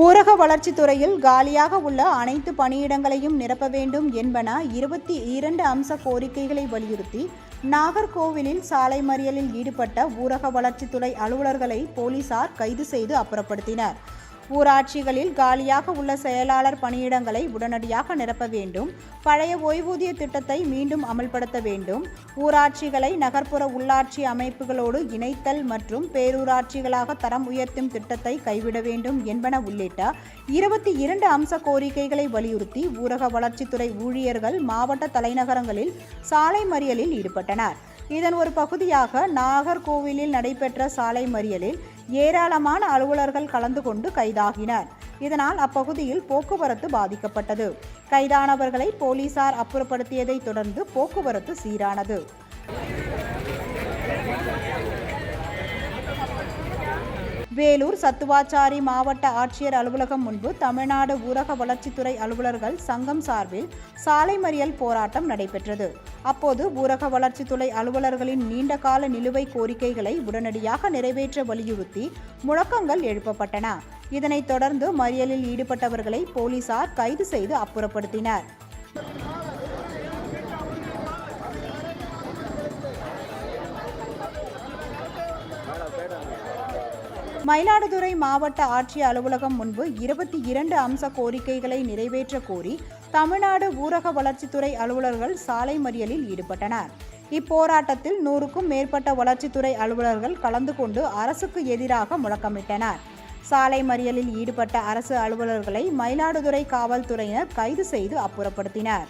ஊரக வளர்ச்சித் துறையில் காலியாக உள்ள அனைத்து பணியிடங்களையும் நிரப்ப வேண்டும் என்பன இருபத்தி இரண்டு அம்ச கோரிக்கைகளை வலியுறுத்தி நாகர்கோவிலில் சாலை மறியலில் ஈடுபட்ட ஊரக வளர்ச்சித்துறை அலுவலர்களை போலீசார் கைது செய்து அப்புறப்படுத்தினர். ஊராட்சிகளில் காலியாக உள்ள செயலாளர் பணியிடங்களை உடனடியாக நிரப்ப வேண்டும். பழைய ஓய்வூதிய திட்டத்தை மீண்டும் அமல்படுத்த வேண்டும். ஊராட்சிகளை நகர்ப்புற உள்ளாட்சி அமைப்புகளோடு இணைத்தல் மற்றும் பேரூராட்சிகளாக தரம் உயர்த்தும் திட்டத்தை கைவிட வேண்டும் என்பன உள்ளிட்ட இருபத்தி இரண்டு அம்ச கோரிக்கைகளை வலியுறுத்தி ஊரக வளர்ச்சித்துறை ஊழியர்கள் மாவட்ட தலைநகரங்களில் சாலை மறியலில் ஈடுபட்டனர். இதன் ஒரு பகுதியாக நாகர்கோவிலில் நடைபெற்ற சாலை மறியலில் ஏராளமான அலுவலர்கள் கலந்து கொண்டு கைதாகினர். இதனால் அப்பகுதியில் போக்குவரத்து பாதிக்கப்பட்டது. கைதானவர்களை போலீசார் அப்புறப்படுத்தியதைத் தொடர்ந்து போக்குவரத்து சீரானது. வேலூர் சத்துவாச்சாரி மாவட்ட ஆட்சியர் அலுவலகம் முன்பு தமிழ்நாடு ஊரக வளர்ச்சித்துறை அலுவலர்கள் சங்கம் சார்பில் சாலை மறியல் போராட்டம் நடைபெற்றது. அப்போது ஊரக வளர்ச்சித்துறை அலுவலர்களின் நீண்டகால நிலுவைக் கோரிக்கைகளை உடனடியாக நிறைவேற்ற வலியுறுத்தி முழக்கங்கள் எழுப்பப்பட்டன. இதனைத் தொடர்ந்து மறியலில் ஈடுபட்டவர்களை போலீசார் கைது செய்து அப்புறப்படுத்தினர். மயிலாடுதுறை மாவட்ட ஆட்சியர் அலுவலகம் முன்பு இருபத்தி இரண்டு அம்ச கோரிக்கைகளை நிறைவேற்ற கோரி தமிழ்நாடு ஊரக வளர்ச்சித்துறை அலுவலர்கள் சாலை மறியலில் ஈடுபட்டனர். இப்போராட்டத்தில் நூறுக்கும் மேற்பட்ட வளர்ச்சித்துறை அலுவலர்கள் கலந்து கொண்டு அரசுக்கு எதிராக முழக்கமிட்டனர். சாலை மறியலில் ஈடுபட்ட அரசு அலுவலர்களை மயிலாடுதுறை காவல்துறையினர் கைது செய்து அப்புறப்படுத்தினர்.